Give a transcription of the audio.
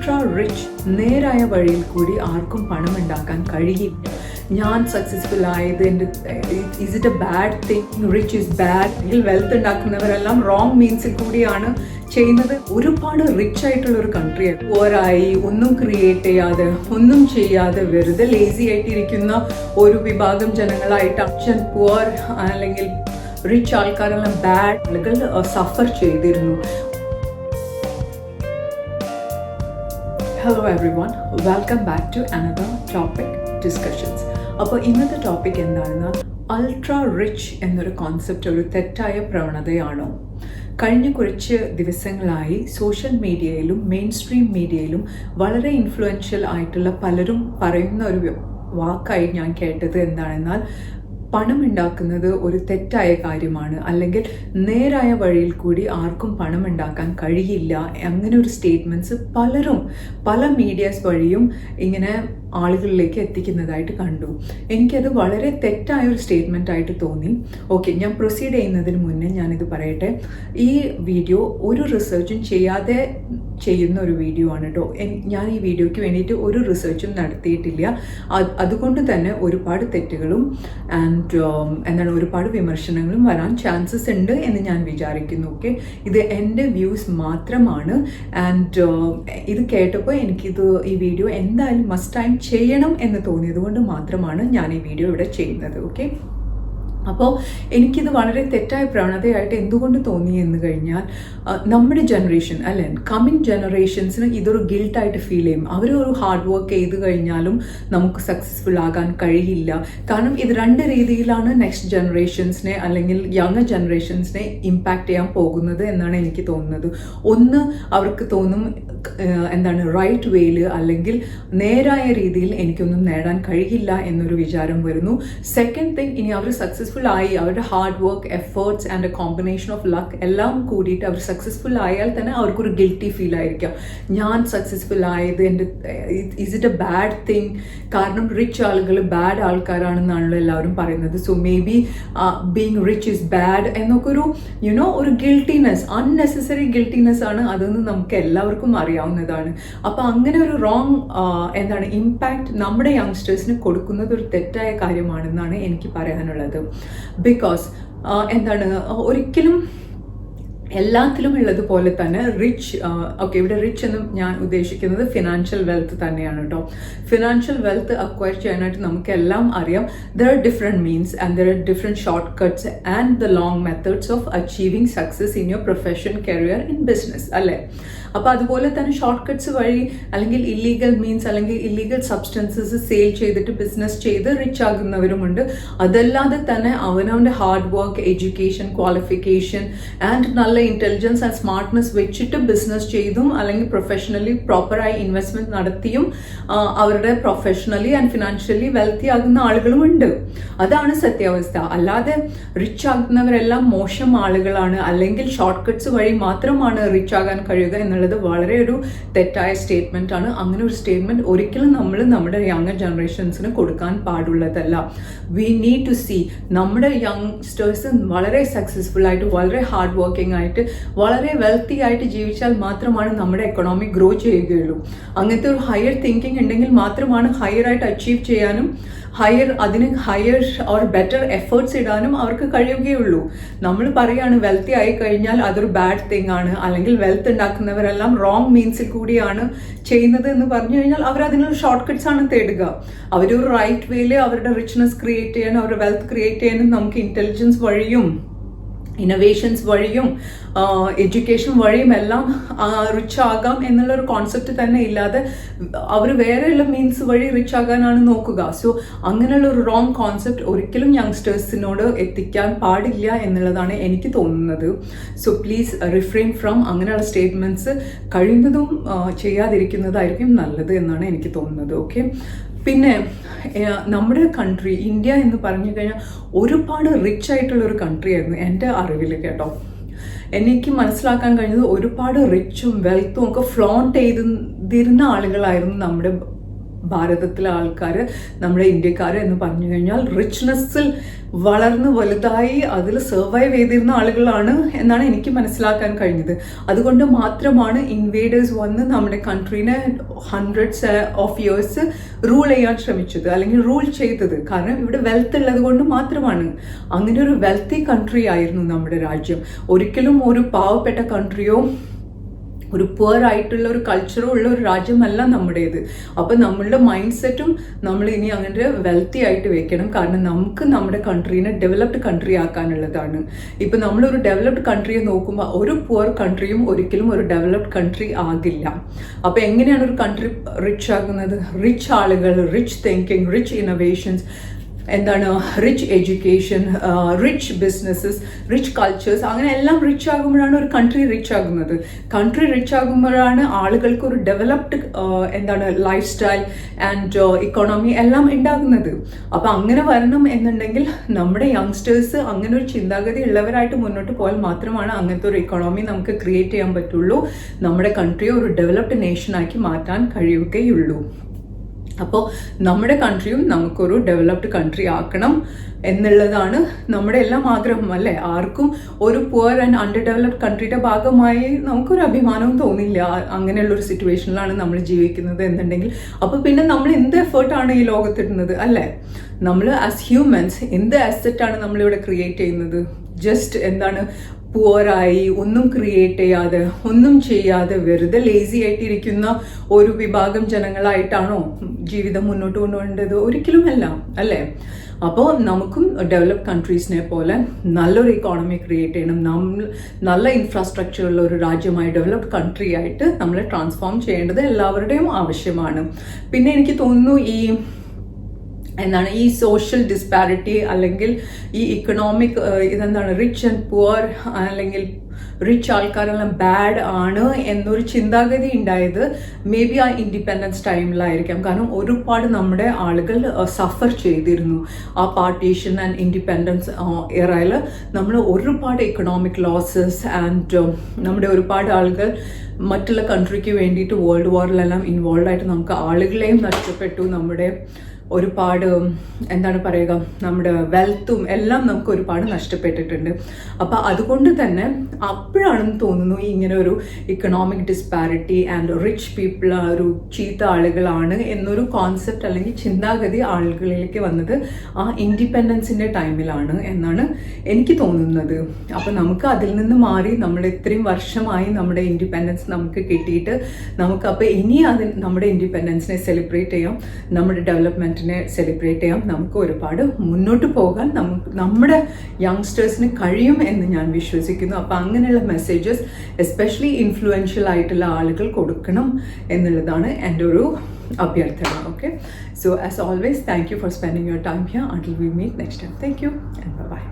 Ultra rich നേരായ വഴിയിൽ കൂടി ആർക്കും പണം ഉണ്ടാക്കാൻ കഴിയില്ല. ഞാൻ സക്സസ്ഫുൾ ആയത് എന്റെ is it a bad thing rich is bad അല്ലെങ്കിൽ വെൽത്ത് ഉണ്ടാക്കുന്നവരെല്ലാം റോങ് മീൻസിൽ കൂടിയാണ് ചെയ്യുന്നത്. ഒരുപാട് റിച്ച് ആയിട്ടുള്ള ഒരു കൺട്രിയാണ് ഓരായി ഒന്നും ക്രിയേറ്റ് ചെയ്യാതെ ഒന്നും ചെയ്യാതെ വെറുതെ ലേസി ആയിട്ടിരിക്കുന്ന ഒരു വിഭാഗം ജനങ്ങളായിട്ട് അച്ഛൻ പുവർ അല്ലെങ്കിൽ റിച്ച് ആൾക്കാരെല്ലാം ബാഡ് ആളുകൾ സഫർ ചെയ്തിരുന്നു. Hello everyone welcome back to another topic discussions അപ്പോൾ ഇന്നത്തെ ടോപ്പിക് എന്താണെന്ന് അൾട്രാ റിച്ച് എന്നൊരു കോൺസെപ്റ്റ് ഒരു തെറ്റായ പ്രവണതയാണോ? കഴിഞ്ഞ കുറച്ച് ദിവസങ്ങളായി സോഷ്യൽ മീഡിയയിലും മെയിൻ സ്ട്രീം മീഡിയയിലും വളരെ ഇൻഫ്ലുവൻഷ്യൽ ആയിട്ടുള്ള പലരും പറയുന്ന ഒരു വാക്കായി ഞാൻ കേട്ടത് എന്താണെന്നാൽ പണം ഉണ്ടാക്കുന്നത് ഒരു തെറ്റായ കാര്യമാണ്. അല്ലെങ്കിൽ നേരായ വഴിയിൽ കൂടി ആർക്കും പണം ഉണ്ടാക്കാൻ കഴിയില്ല അങ്ങനെ ഒരു സ്റ്റേറ്റ്മെന്റ്സ് പലരും പല മീഡിയാസ് വഴിയും ഇങ്ങനെ ആളുകളിലേക്ക് എത്തിക്കുന്നതായിട്ട് കണ്ടു. എനിക്കത് വളരെ തെറ്റായ ഒരു സ്റ്റേറ്റ്മെന്റ് ആയിട്ട് തോന്നി. ഓക്കെ ഞാൻ പ്രൊസീഡ് ചെയ്യുന്നതിന് മുന്നേ ഞാനിത് പറയട്ടെ. ഈ വീഡിയോ ഒരു റിസർച്ചും ചെയ്യാതെ ചെയ്യുന്ന ഒരു വീഡിയോ ആണ് കേട്ടോ ഞാൻ ഈ വീഡിയോയ്ക്ക് വേണ്ടിയിട്ട് ഒരു റിസർച്ചും നടത്തിയിട്ടില്ല. അതുകൊണ്ട് തന്നെ ഒരുപാട് തെറ്റുകളും ആൻഡ് എന്താണ് ഒരുപാട് വിമർശനങ്ങളും വരാൻ ചാൻസസ് ഉണ്ട് എന്ന് ഞാൻ വിചാരിക്കുന്നു ഓക്കെ ഇത് എന്റെ വ്യൂസ് മാത്രമാണ്. ആൻഡ് ഇത് കേട്ടപ്പോൾ എനിക്കിത് ഈ വീഡിയോ എന്തായാലും മസ്റ്റ് ടൈം ചെയ്യണം എന്ന് തോന്നിയത് കൊണ്ട് മാത്രമാണ് ഞാൻ ഈ വീഡിയോ ഇവിടെ ചെയ്യുന്നത് ഓക്കെ അപ്പോൾ എനിക്കിത് വളരെ തെറ്റായ പ്രവണതയായിട്ട് എന്തുകൊണ്ട് തോന്നി എന്ന് കഴിഞ്ഞാൽ നമ്മുടെ ജനറേഷൻ അല്ലെ കമ്മിങ് ജനറേഷൻസിന് ഇതൊരു ഗിൽട്ടായിട്ട് ഫീൽ ചെയ്യും. അവർ ഒരു ഹാർഡ് വർക്ക് ചെയ്ത് കഴിഞ്ഞാലും നമുക്ക് സക്സസ്ഫുൾ ആകാൻ കഴിയില്ല. കാരണം ഇത് രണ്ട് രീതിയിലാണ് നെക്സ്റ്റ് ജനറേഷൻസിനെ അല്ലെങ്കിൽ യങ് ജനറേഷൻസിനെ ഇമ്പാക്റ്റ് ചെയ്യാൻ പോകുന്നത് എന്നാണ് എനിക്ക് തോന്നുന്നത്. ഒന്ന് അവർക്ക് തോന്നും എന്താണ് റൈറ്റ് വേയിൽ അല്ലെങ്കിൽ നേരായ രീതിയിൽ എനിക്കൊന്നും നേടാൻ കഴിയില്ല എന്നൊരു വിചാരം വരുന്നു. സെക്കൻഡ് തിങ് ഇനി അവർ സക്സസ്ഫുൾ ആയി അവരുടെ hard work efforts and a combination of luck എല്ലാം കൂടിയിട്ട് അവർ സക്സസ്ഫുൾ ആയാൽ തന്നെ അവർക്കൊരു ഗിൽറ്റി ഫീൽ ആയിരിക്കാം. ഞാൻ സക്സസ്ഫുൾ ആയത് എന്റെ is it a bad thing കാരണം റിച്ച് ആളുകൾ ബാഡ് ആൾക്കാരാണെന്നാണല്ലോ എല്ലാവരും പറയുന്നത്. So maybe being rich is bad എന്നൊക്കെ ഒരു യുനോ ഒരു ഗിൽട്ടിനെസ് അൺനെസസറി ഗിൽട്ടിനെസ് ആണ് അതെന്ന് നമുക്ക് എല്ലാവർക്കും അറിയാവുന്നതാണ്. അപ്പോൾ അങ്ങനെ ഒരു റോങ് എന്താണ് ഇമ്പാക്റ്റ് നമ്മുടെ യങ്സ്റ്റേഴ്സിന് കൊടുക്കുന്നത് ഒരു തെറ്റായ കാര്യമാണെന്നാണ് എനിക്ക് പറയാനുള്ളത്. ബിക്കോസ് എന്താണ് ഒരിക്കലും എല്ലാത്തിലും ഉള്ളതുപോലെ തന്നെ റിച്ച് ഓക്കെ ഇവിടെ റിച്ച് എന്ന് ഞാൻ ഉദ്ദേശിക്കുന്നത് ഫിനാൻഷ്യൽ വെൽത്ത് തന്നെയാണ് കേട്ടോ ഫിനാൻഷ്യൽ വെൽത്ത് അക്വയർ ചെയ്യാനായിട്ട് നമുക്ക് എല്ലാം അറിയാം. There are different means and there are different shortcuts and the long methods of achieving success in your profession career in business അല്ലേ? അപ്പോൾ അതുപോലെ തന്നെ ഷോർട്ട് കട്ട്സ് വഴി അല്ലെങ്കിൽ ഇല്ലീഗൽ മീൻസ് അല്ലെങ്കിൽ ഇല്ലീഗൽ സബ്സ്റ്റൻസസ് സെയിൽ ചെയ്തിട്ട് ബിസിനസ് ചെയ്ത് റിച്ച് ആകുന്നവരുമുണ്ട്. അതല്ലാതെ തന്നെ അവനവന്റെ hard work education qualification and നല്ല ഇന്റലിജൻസ് ആൻഡ് സ്മാർട്ട്നെസ് വെച്ചിട്ട് ബിസിനസ് ചെയ്തും അല്ലെങ്കിൽ പ്രൊഫഷണലി പ്രോപ്പറായി ഇൻവെസ്റ്റ്മെന്റ് നടത്തിയും അവരുടെ പ്രൊഫഷണലി ആൻഡ് ഫിനാൻഷ്യലി വെൽത്തി ആകുന്ന ആളുകളും ഉണ്ട്. അതാണ് സത്യാവസ്ഥ. അല്ലാതെ റിച്ച് ആകുന്നവരെല്ലാം മോശം ആളുകളാണ്. അല്ലെങ്കിൽ ഷോർട്ട് കട്ട്സ് വഴി മാത്രമാണ് റിച്ച് ആകാൻ കഴിയുക എന്നുള്ളത് വളരെ ഒരു തെറ്റായ സ്റ്റേറ്റ്മെന്റ് ആണ്. അങ്ങനെ ഒരു സ്റ്റേറ്റ്മെന്റ് ഒരിക്കലും നമ്മൾ നമ്മുടെ യങ്ങർ ജനറേഷൻസിന് കൊടുക്കാൻ പാടുള്ളതല്ല. വി നീഡ് ടു സീ നമ്മുടെ യങ്സ്റ്റേഴ്സ് വളരെ സക്സസ്ഫുൾ ആയിട്ട് വളരെ ഹാർഡ് വർക്കിംഗ് ആയിട്ട് വളരെ വെൽത്തി ആയിട്ട് ജീവിച്ചാൽ മാത്രമാണ് നമ്മുടെ എക്കണോമി ഗ്രോ ചെയ്യുകയുള്ളൂ. അങ്ങനത്തെ ഒരു ഹയർ തിങ്കിങ് ഉണ്ടെങ്കിൽ മാത്രമാണ് ഹയർ ആയിട്ട് അച്ചീവ് ചെയ്യാനും ഹയർ അതിന് ഹയർ ഓർ ബെറ്റർ എഫേർട്സ് ഇടാനും അവർക്ക് കഴിയുകയുള്ളൂ. നമ്മൾ പറയാണ് വെൽത്തി ആയി കഴിഞ്ഞാൽ അതൊരു ബാഡ് തിങ് ആണ്. അല്ലെങ്കിൽ വെൽത്ത് ഉണ്ടാക്കുന്നവരെല്ലാം റോങ് മീൻസിൽ കൂടിയാണ് ചെയ്യുന്നത് എന്ന് പറഞ്ഞു കഴിഞ്ഞാൽ അവർ അതിനുള്ള ഷോർട്ട് കട്ട്സ് ആണ് തേടുക. അവരൊരു റൈറ്റ് വേയിൽ അവരുടെ റിച്ച്നെസ് ക്രിയേറ്റ് ചെയ്യാനും അവരുടെ വെൽത്ത് ക്രിയേറ്റ് ചെയ്യാനും നമുക്ക് ഇന്റലിജൻസ് വഴിയും ഇന്നവേഷൻസ് വഴിയും എഡ്യൂക്കേഷൻ വഴിയും എല്ലാം റിച്ച് ആകാം എന്നുള്ളൊരു കോൺസെപ്റ്റ് തന്നെ ഇല്ലാതെ അവർ വേറെയുള്ള മീൻസ് വഴി റിച്ച് ആകാനാണ് നോക്കുക. സോ അങ്ങനെയുള്ള ഒരു റോങ് കോൺസെപ്റ്റ് ഒരിക്കലും യങ്സ്റ്റേഴ്സിനോട് എത്തിക്കാൻ പാടില്ല എന്നുള്ളതാണ് എനിക്ക് തോന്നുന്നത്. സോ പ്ലീസ് റിഫ്രെയിൻ ഫ്രം അങ്ങനെയുള്ള സ്റ്റേറ്റ്മെന്റ്സ് കഴിയുന്നതും ചെയ്യാതിരിക്കുന്നതായിരിക്കും നല്ലത് എന്നാണ് എനിക്ക് തോന്നുന്നത്. ഓക്കെ പിന്നെ നമ്മുടെ കൺട്രി ഇന്ത്യ എന്ന് പറഞ്ഞു കഴിഞ്ഞാൽ ഒരുപാട് റിച്ച് ആയിട്ടുള്ള ഒരു കൺട്രി ആയിരുന്നു എന്റെ അറിവിൽ കേട്ടോ. എനിക്ക് മനസ്സിലാക്കാൻ കഴിഞ്ഞത് ഒരുപാട് റിച്ചും വെൽത്തും ഒക്കെ ഫ്ലോണ്ട് ചെയ്തിരുന്ന ആളുകളായിരുന്നു നമ്മുടെ ഭാരതത്തിലെ ആൾക്കാർ നമ്മുടെ ഇന്ത്യക്കാർ എന്ന് പറഞ്ഞു കഴിഞ്ഞാൽ റിച്ച്നെസ്സിൽ വളർന്ന് വലുതായി അതിൽ സർവൈവ് ചെയ്തിരുന്ന ആളുകളാണ് എന്നാണ് എനിക്ക് മനസ്സിലാക്കാൻ കഴിഞ്ഞത്. അതുകൊണ്ട് മാത്രമാണ് ഇൻവേഡേഴ്സ് വന്ന് നമ്മുടെ കൺട്രീനെ ഹൺഡ്രഡ്സ് ഓഫ് ഇയേഴ്സ് റൂൾ ചെയ്യാൻ ശ്രമിച്ചത് അല്ലെങ്കിൽ റൂൾ ചെയ്തത്. കാരണം ഇവിടെ വെൽത്ത് ഉള്ളത് കൊണ്ട് മാത്രമാണ്. അങ്ങനെ ഒരു വെൽത്തി കൺട്രി ആയിരുന്നു നമ്മുടെ രാജ്യം. ഒരിക്കലും ഒരു പാവപ്പെട്ട കൺട്രിയോ ഒരു പുവർ ആയിട്ടുള്ള ഒരു കൾച്ചറും ഉള്ള ഒരു രാജ്യമല്ല നമ്മുടേത്. അപ്പം നമ്മളുടെ മൈൻഡ് സെറ്റും നമ്മൾ ഇനി അങ്ങനെ വെൽത്തി ആയിട്ട് വെക്കണം. കാരണം നമുക്ക് നമ്മുടെ കൺട്രീനെ ഡെവലപ്ഡ് കൺട്രി ആക്കാനുള്ളതാണ്. ഇപ്പം നമ്മളൊരു ഡെവലപ്ഡ് കൺട്രിയെ നോക്കുമ്പോൾ ഒരു പുവർ കൺട്രിയും ഒരിക്കലും ഒരു ഡെവലപ്ഡ് കൺട്രി ആകില്ല. അപ്പോൾ എങ്ങനെയാണ് ഒരു കൺട്രി റിച്ച് ആകുന്നത്? റിച്ച് ആളുകൾ റിച്ച് തിങ്കിങ് റിച്ച് ഇന്നോവേഷൻസ് എന്താണ് rich education rich businesses rich cultures അങ്ങനെ എല്ലാം റിച്ച് ആകുമ്പോഴാണ് ഒരു കൺട്രി റിച്ച് ആകുന്നത്. കൺട്രി റിച്ച് ആകുമ്പോഴാണ് ആളുകൾക്ക് ഒരു ഡെവലപ്ഡ് എന്താണ് ലൈഫ് സ്റ്റൈൽ ആൻഡ് ഇക്കോണമി എല്ലാം ഉണ്ടാകുന്നത്. അപ്പോൾ അങ്ങനെ വരണം എന്നുണ്ടെങ്കിൽ നമ്മുടെ യങ്സ്റ്റേഴ്സ് അങ്ങനെ ഒരു ചിന്താഗതി ഉള്ളവരായിട്ട് മുന്നോട്ട് പോയാൽ മാത്രമാണ് അങ്ങനത്തെ ഒരു ഇക്കോണമി നമുക്ക് ക്രിയേറ്റ് ചെയ്യാൻ പറ്റുള്ളൂ. നമ്മുടെ കൺട്രിയെ ഒരു ഡെവലപ്ഡ് നേഷനാക്കി മാറ്റാൻ കഴിയുകയുള്ളൂ. അപ്പോൾ നമ്മുടെ കൺട്രിയും നമുക്കൊരു ഡെവലപ്ഡ് കൺട്രി ആക്കണം എന്നുള്ളതാണ് നമ്മുടെ എല്ലാം ആഗ്രഹം അല്ലേ? ആർക്കും ഒരു പുവർ ആൻഡ് അണ്ടർ ഡെവലപ്ഡ് കൺട്രിയുടെ ഭാഗമായി നമുക്കൊരു അഭിമാനവും തോന്നില്ല. അങ്ങനെയുള്ളൊരു സിറ്റുവേഷനിലാണ് നമ്മൾ ജീവിക്കുന്നത് എന്നുണ്ടെങ്കിൽ. അപ്പോൾ പിന്നെ നമ്മൾ എന്ത് എഫേർട്ടാണ് ഈ ലോകത്തിടുന്നത് അല്ലേ? നമ്മൾ ആസ് ഹ്യൂമൻസ് എന്ത് അസറ്റാണ് നമ്മളിവിടെ ക്രിയേറ്റ് ചെയ്യുന്നത്? ജസ്റ്റ് എന്താണ് പുവറായി ഒന്നും ക്രിയേറ്റ് ചെയ്യാതെ ഒന്നും ചെയ്യാതെ വെറുതെ ലേസി ആയിട്ടിരിക്കുന്ന ഒരു വിഭാഗം ജനങ്ങളായിട്ടാണോ ജീവിതം മുന്നോട്ട് കൊണ്ടുപോകേണ്ടത്? ഒരിക്കലുമല്ല അല്ലേ അപ്പോൾ നമുക്കും ഡെവലപ്ഡ് കൺട്രീസിനെ പോലെ നല്ലൊരു ഇക്കോണമി ക്രിയേറ്റ് ചെയ്യണം. നമ്മൾ നല്ല ഇൻഫ്രാസ്ട്രക്ചർ ഉള്ള ഒരു രാജ്യമായി ഡെവലപ്ഡ് കൺട്രി ആയിട്ട് നമ്മളെ ട്രാൻസ്ഫോം ചെയ്യേണ്ടത് എല്ലാവരുടെയും ആവശ്യമാണ്. പിന്നെ എനിക്ക് തോന്നുന്നു ഈ എന്താണ് ഈ സോഷ്യൽ ഡിസ്പാരിറ്റി അല്ലെങ്കിൽ ഈ ഇക്കണോമിക് ഇതെന്താണ് റിച്ച് ആൻഡ് പുവർ അല്ലെങ്കിൽ റിച്ച് ആൾക്കാരെല്ലാം ബാഡ് ആണ് എന്നൊരു ചിന്താഗതി ഉണ്ടായത് മേ ബി ആ ഇൻഡിപെൻഡൻസ് ടൈമിലായിരിക്കാം കാരണം ഒരുപാട് നമ്മുടെ ആളുകൾ സഫർ ചെയ്തിരുന്നു. ആ പാർട്ടീഷൻ ആൻഡ് ഇൻഡിപെൻഡൻസ് ഇറയിൽ നമ്മൾ ഒരുപാട് ഇക്കണോമിക് ലോസസ് ആൻഡ് നമ്മുടെ ഒരുപാട് ആളുകൾ മറ്റുള്ള കൺട്രിക്ക് വേണ്ടിയിട്ട് വേൾഡ് വാറിലെല്ലാം ഇൻവോൾവ് ആയിട്ട് നമുക്ക് ആളുകളെയും നഷ്ടപ്പെട്ടു. നമ്മുടെ ഒരുപാട് എന്താണ് പറയുക നമ്മുടെ വെൽത്തും എല്ലാം നമുക്ക് ഒരുപാട് നഷ്ടപ്പെട്ടിട്ടുണ്ട്. അപ്പോൾ അതുകൊണ്ട് തന്നെ അപ്പോഴാണെന്ന് തോന്നുന്നു ഇങ്ങനെ ഒരു economic disparity and rich people ഒരു ചീത്ത ആളുകളാണ് എന്നൊരു കോൺസെപ്റ്റ് അല്ലെങ്കിൽ ചിന്താഗതി ആളുകളിലേക്ക് വന്നത് ആ ഇൻഡിപെൻഡൻസിന്റെ ടൈമിലാണ് എന്നാണ് എനിക്ക് തോന്നുന്നത്. അപ്പോൾ നമുക്ക് അതിൽ നിന്ന് മാറി നമ്മൾ ഇത്രയും വർഷമായി നമ്മുടെ ഇൻഡിപെൻഡൻസ് നമുക്ക് കിട്ടിയിട്ട് നമുക്ക് അപ്പോൾ ഇനി അതിന് നമ്മുടെ ഇൻഡിപെൻഡൻസിനെ സെലിബ്രേറ്റ് ചെയ്യാം. നമ്മുടെ ഡെവലപ്മെന്റ് ഇവന്റിനെ സെലിബ്രേറ്റ് ചെയ്യാം. നമുക്ക് ഒരുപാട് മുന്നോട്ട് പോകാൻ നമുക്ക് നമ്മുടെ യങ്സ്റ്റേഴ്സിന് കഴിയും എന്ന് ഞാൻ വിശ്വസിക്കുന്നു. അപ്പോൾ അങ്ങനെയുള്ള മെസ്സേജസ് എസ്പെഷ്യലി ഇൻഫ്ലുവൻഷ്യൽ ആയിട്ടുള്ള ആളുകൾ കൊടുക്കണം എന്നുള്ളതാണ് എന്റെ ഒരു അഭ്യർത്ഥന. Okay so as always thank you for spending your time here until we meet next time thank you and bye